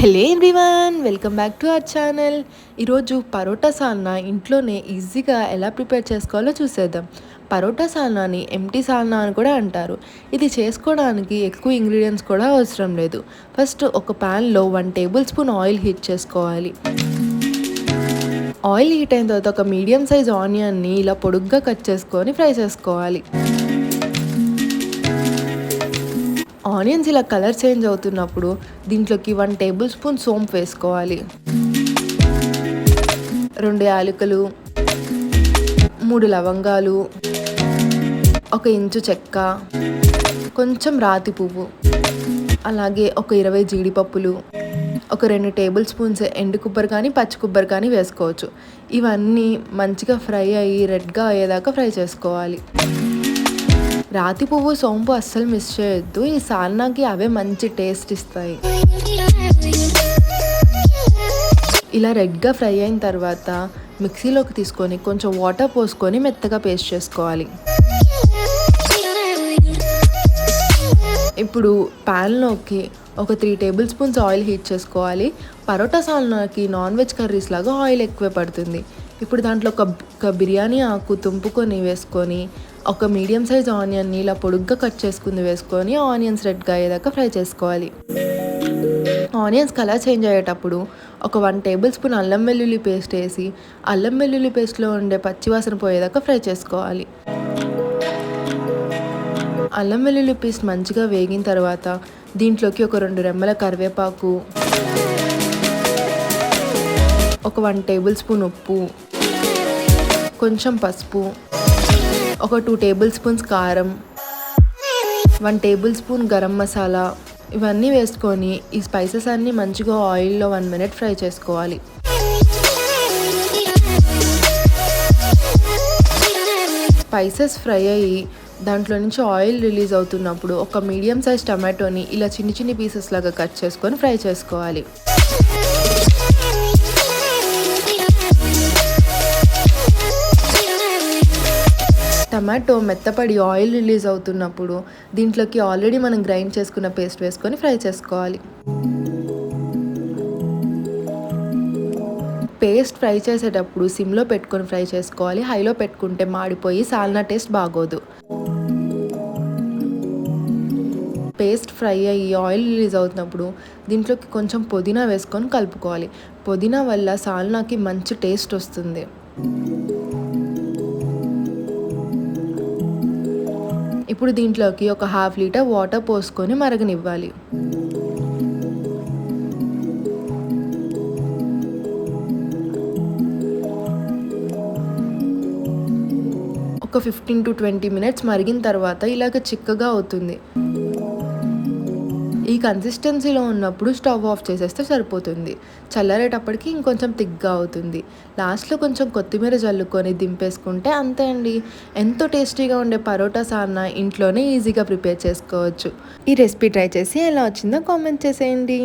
Hello everyone welcome back to our channel. ఈరోజు పరోటా సాల్నా ఇంట్లోనే ఈజీగా ఎలా ప్రిపేర్ చేసుకోవాలో చూసేద్దాం. పరోటా సాల్నాని ఎంటీ సాల్నా అని కూడా అంటారు. ఇది చేసుకోవడానికి ఎక్కువ ఇంగ్రీడియంట్స్ కూడా అవసరం లేదు. ఫస్ట్ ఒక ప్యాన్లో one tablespoon oil heat చేసుకోవాలి. ఆయిల్ హీట్ అయిన తర్వాత ఒక మీడియం సైజ్ ఆనియన్ని ఇలా పొడుగ్గా కట్ చేసుకొని ఫ్రై చేసుకోవాలి. ఆనియన్స్ ఇలా కలర్ చేంజ్ అవుతున్నప్పుడు దీంట్లోకి వన్ టేబుల్ స్పూన్ సోంపు వేసుకోవాలి. రెండు యాలకులు మూడు లవంగాలు ఒక ఇంచు చెక్క కొంచెం రాతి పువ్వు అలాగే ఒక ఇరవై జీడిపప్పులు ఒక రెండు టేబుల్ స్పూన్స్ ఎండు కొబ్బరి కానీ పచ్చి కొబ్బరి కానీ వేసుకోవచ్చు. ఇవన్నీ మంచిగా ఫ్రై అయ్యి రెడ్గా అయ్యేదాకా ఫ్రై చేసుకోవాలి. రాతి పువ్వు సోంపు అస్సలు మిస్ చేయొద్దు. ఈ సాల్నాకి అవే మంచి టేస్ట్ ఇస్తాయి. ఇలా రెడ్గా ఫ్రై అయిన తర్వాత మిక్సీలోకి తీసుకొని కొంచెం వాటర్ పోసుకొని మెత్తగా పేస్ట్ చేసుకోవాలి. ఇప్పుడు ప్యాన్లోకి ఒక three tablespoons oil heat చేసుకోవాలి. పరోటా సాల్నాకి నాన్ వెజ్ కర్రీస్ లాగా ఆయిల్ ఎక్కువే పడుతుంది. ఇప్పుడు దాంట్లో ఒక బిర్యానీ ఆకు తుంపుకొని వేసుకొని ఒక మీడియం సైజ్ ఆనియన్ని ఇలా పొడుగ్గా కట్ చేసుకుంది వేసుకొని ఆనియన్స్ రెడ్గా అయ్యేదాకా ఫ్రై చేసుకోవాలి. ఆనియన్స్ కలర్ చేంజ్ అయ్యేటప్పుడు ఒక వన్ టేబుల్ స్పూన్ అల్లం వెల్లుల్లి పేస్ట్ వేసి అల్లం వెల్లుల్లి పేస్ట్లో ఉండే పచ్చివాసన పోయేదాకా ఫ్రై చేసుకోవాలి. అల్లం వెల్లుల్లి పేస్ట్ మంచిగా వేగిన తర్వాత దీంట్లోకి ఒక రెండు రెమ్మల కరివేపాకు ఒక వన్ టేబుల్ స్పూన్ ఉప్పు కొంచెం పసుపు ఒక టూ టేబుల్ స్పూన్స్ కారం one tablespoon garam masala ఇవన్నీ వేసుకొని ఈ స్పైసెస్ అన్నీ మంచిగా ఆయిల్లో వన్ మినిట్ ఫ్రై చేసుకోవాలి. స్పైసెస్ ఫ్రై అయ్యి దాంట్లో నుంచి ఆయిల్ రిలీజ్ అవుతున్నప్పుడు ఒక మీడియం సైజ్ టమాటోని ఇలా చిన్ని చిన్ని పీసెస్ లాగా కట్ చేసుకొని ఫ్రై చేసుకోవాలి. టమాటో మెత్తపడి ఆయిల్ రిలీజ్ అవుతున్నప్పుడు దీంట్లోకి ఆల్రెడీ మనం గ్రైండ్ చేసుకున్న పేస్ట్ వేసుకొని ఫ్రై చేసుకోవాలి. పేస్ట్ ఫ్రై చేసేటప్పుడు సిమ్లో పెట్టుకొని ఫ్రై చేసుకోవాలి. హైలో పెట్టుకుంటే మాడిపోయి సాల్నా టేస్ట్ బాగోదు. పేస్ట్ ఫ్రై అయ్యి ఆయిల్ రిలీజ్ అవుతున్నప్పుడు దీంట్లోకి కొంచెం పుదీనా వేసుకొని కలుపుకోవాలి. పుదీనా వల్ల సాల్నాకి మంచి టేస్ట్ వస్తుంది. ఇప్పుడు దీంట్లోకి ఒక హాఫ్ లీటర్ వాటర్ పోసుకొని మరగనివ్వాలి. ఒక ఫిఫ్టీన్ టు ట్వంటీ మినిట్స్ మరిగిన తర్వాత ఇలాగ చిక్కగా అవుతుంది. ఈ కన్సిస్టెన్సీలో ఉన్నప్పుడు స్టవ్ ఆఫ్ చేసేస్తే సరిపోతుంది. చల్లారేటప్పటికి ఇంకొంచెం థిక్గా అవుతుంది. లాస్ట్లో కొంచెం కొత్తిమీర జల్లుకొని దింపేసుకుంటే అంతే అండి. ఎంతో టేస్టీగా ఉండే పరోటా సార్న ఇంట్లోనే ఈజీగా ప్రిపేర్ చేసుకోవచ్చు. ఈ రెసిపీ ట్రై చేసి ఎలా వచ్చిందో కామెంట్ చేసేయండి.